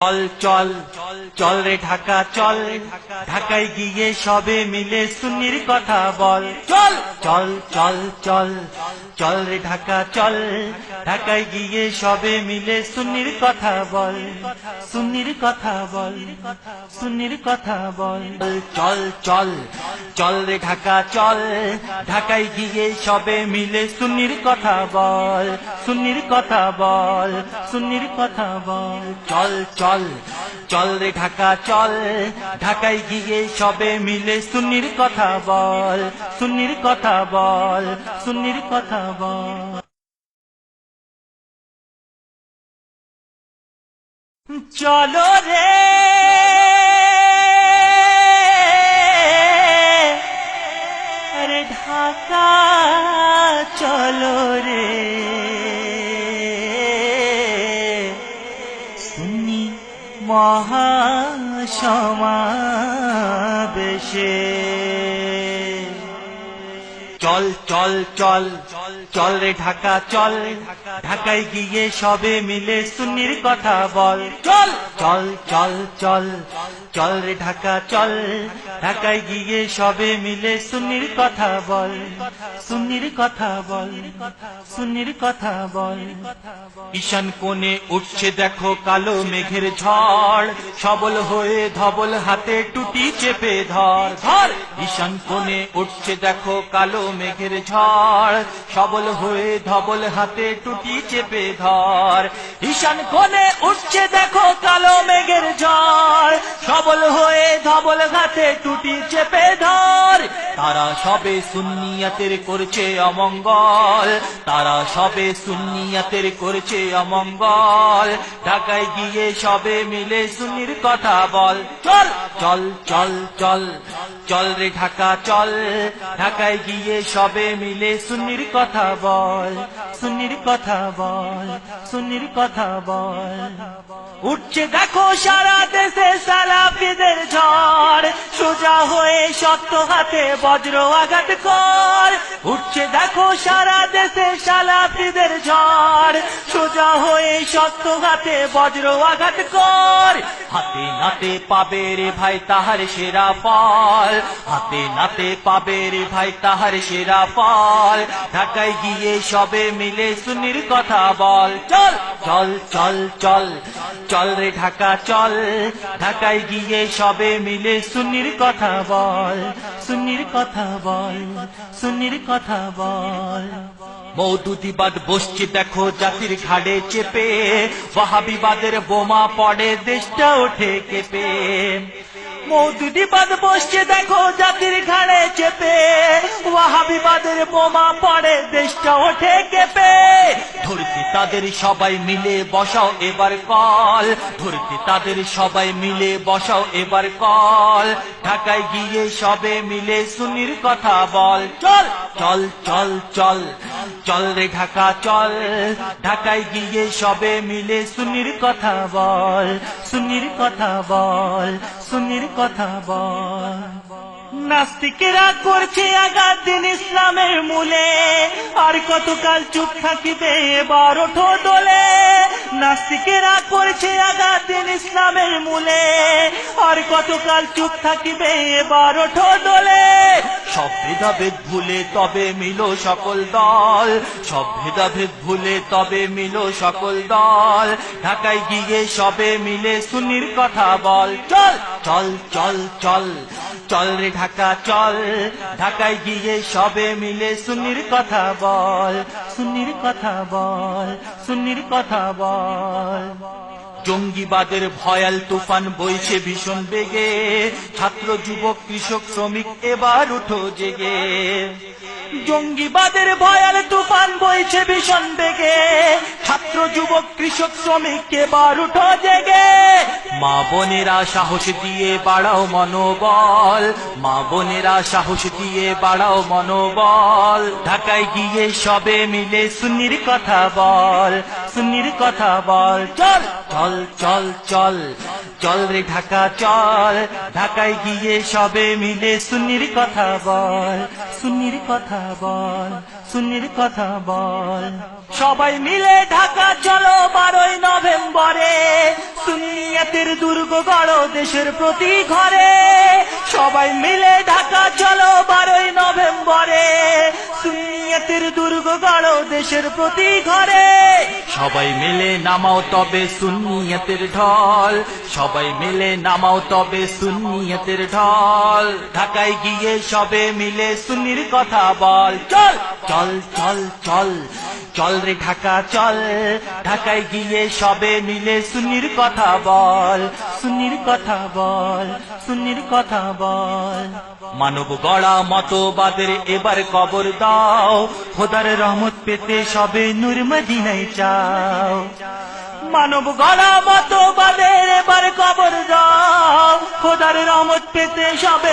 চল চল চল রে ঢাকা চল। ঢাকায় গিয়ে সবে মিলে সুন্নির কথা বল। চল। চল চল চল। চল রে ঢাকা চল। ঢাকায় গিয়ে সবে মিলে সুন্নির কথা বল। সুন্নির কথা বল। সুন্নির কথা বল। চল চল। চল রে ঢাকা চল। ঢাকায় গিয়ে সবে মিলে সুন্নির কথা বল। সুন্নির কথা বল। সুন্নির কথা বল। চল চল। চল ঢাকা, চল। ঢাকায় গিয়ে সবে মিলে সুন্নির কথা বল, সুন্নির কথা বল, সুন্নির কথা বল। চলো রে। আরে ঢাকা, চলো রে। সুন্নি মহাসমাবেশে চল চল চল চল রে ঢাকা চল ঢাকায় গিয়ে সবে মিলে সুন্নির কথা বল চল চল চল চল চল রে ঢাকা, চল। ঢাকায় গিয়ে সবে মিলে সুন্নির কথা বল। সুন্নির কথা বল। সুন্নির কথা বল। ঈশান কোণে উঠছে দেখো কালো মেঘের ঝড়। সবল হয়ে ধবল হাতে টুটি চেপে ধর। ধর! ঈশান কোণে উঠছে দেখো কালো মেঘের ঝড়। সবল হয়ে ধবল হাতে টুটি চেপে ধর। ঈশান কোণে উঠছে দেখো কালো মেঘের ঝড়। সবল হয়ে ধবল হাতে টুটি চেপে ধর। তারা সবে সুন্নিয়াতের করছে অমঙ্গল। তারা সবে সুন্নিয়াতের করছে অমঙ্গল। ঢাকায় গিয়ে সবে মিলে সুন্নির কথা বল। চল চল চল চল চল রে ঢাকা, চল। ঢাকায় গিয়ে সবে মিলে সুন্নির কথা বল। সুন্নির কথা বল, সুন্নির কথা বল। উঠছে দেখো সারা দেশে সালাফিদের ঝড়। সোজা হয়ে শক্ত হাতে বজ্র আঘাত কর। উঠছে দেখো সারা দেশে সালাফিদের ঝড়। সোজা হয়ে সত্য হাতে বজ্র আঘাত কর। হাতে নাতে পাবে রে ভাই তাহার সেরা ফল। হাতে নাতে পাবে রে ভাই তাহার সেরা ফল। ঢাকায় গিয়ে সবে মিলে সুনির কথা বল। চল চল চল চল চল রে ঢাকা, চল। ঢাকায় গিয়ে সবে মিলে সুনির কথা বল, সুনির কথা বল, সুনির কথা বল। মৌদুদিবাদ বসছে, দেখো জাতির ঘাড়ে চেপে। ওয়াহাবিবাদের বোমা পড়ে দেশটা ওঠে কেঁপে মৌদুদিবাদ বসছে, দেখো জাতির ঘাড়ে চেপে। ওয়াহাবিবাদের বোমা পড়ে, দেশটা ওঠে কেঁপে। ধরতে তাদের সবাই মিলে বসাও এবার কল। ধরতে তাদের সবাই মিলে বসাও এবার কল। ঢাকায় গিয়ে সবে মিলে সুনির কথা বল। চল চল চল চল চল রে ঢাকা, চল। ঢাকায় গিয়ে সবে মিলে সুনির কথা বল। সুনির কথা বল, সুনির কথা বল। নাস্তিকেরা করছে আঘাত দিন ইসলামের মূলে। আর কতকাল চুপ থাকিবে এবার ওঠো দোলে। নাস্তিকেরা করছে আঘাত দিন ইসলামের মূলে। আর কতকাল চুপ থাকিবে এবার ওঠো দোলে। সব ভেদাভেদ ভুলে তবে মিলো সকল দল। সব ভেদাভেদ ভুলে তবে মিলো সকল দল। ঢাকায় গিয়ে সবে মিলে সুনির কথা বল। চল চল চল চল চল রে ঢাকা, চল। ঢাকায় গিয়ে সবে মিলে সুনির কথা বল। সুনির কথা বল, সুনির কথা বল। জঙ্গিবাদের ভয়াল তুফান বইছে ভীষণ বেগে। ছাত্র, যুবক, কৃষক, শ্রমিক, এবার উঠো জেগে। জঙ্গিবাদের ভয়াল তুফান বইছে ভীষণ বেগে। ছাত্র, যুবক, কৃষক, শ্রমিক, এবার উঠো জেগে। মা বোনেরা সাহস দিয়ে বাড়াও মনোবল। মা বোনেরা সাহস দিয়ে বাড়াও মনোবল। ঢাকায় গিয়ে সবে মিলে সুনির কথা বল। সুনির কথা বল, চল। চল চল চল। চল রে ঢাকা, চল। ঢাকায় গিয়ে সবে মিলে সুনির কথা বল, সুনির কথা বল, সুনির কথা বল। সবাই মিলে ঢাকা, চলো বারোই নভেম্বরে। সুন্নি সুন্নিয়াতের দুর্গ গড় দেশের প্রতি ঘরে। সবাই মিলে ঢাকা, চলো বারোই নভেম্বরে দেশের প্রতি ঘরে। সবাই মিলে নামাও তবে সুনিয়তের ঢল। সবাই মিলে নামাও তবে সুনিয়তের ঢল। ঢাকায় গিয়ে সবে মিলে সুনির কথা বল। চল চল চল চল। চল রে ঢাকা, চল। ঢাকায় গিয়ে সবে মিলে সুন্নির কথা বল সুন্নির কথা বল, সুনির কথা বল। মানব গড়া মতবাদের এবার কবর দাও, খোদার রহমত পেতে সবে নূর মদিনায় চাও মানব গড়া মতবাদের এবার কবর দাও, খোদার রহমত পেতে সবে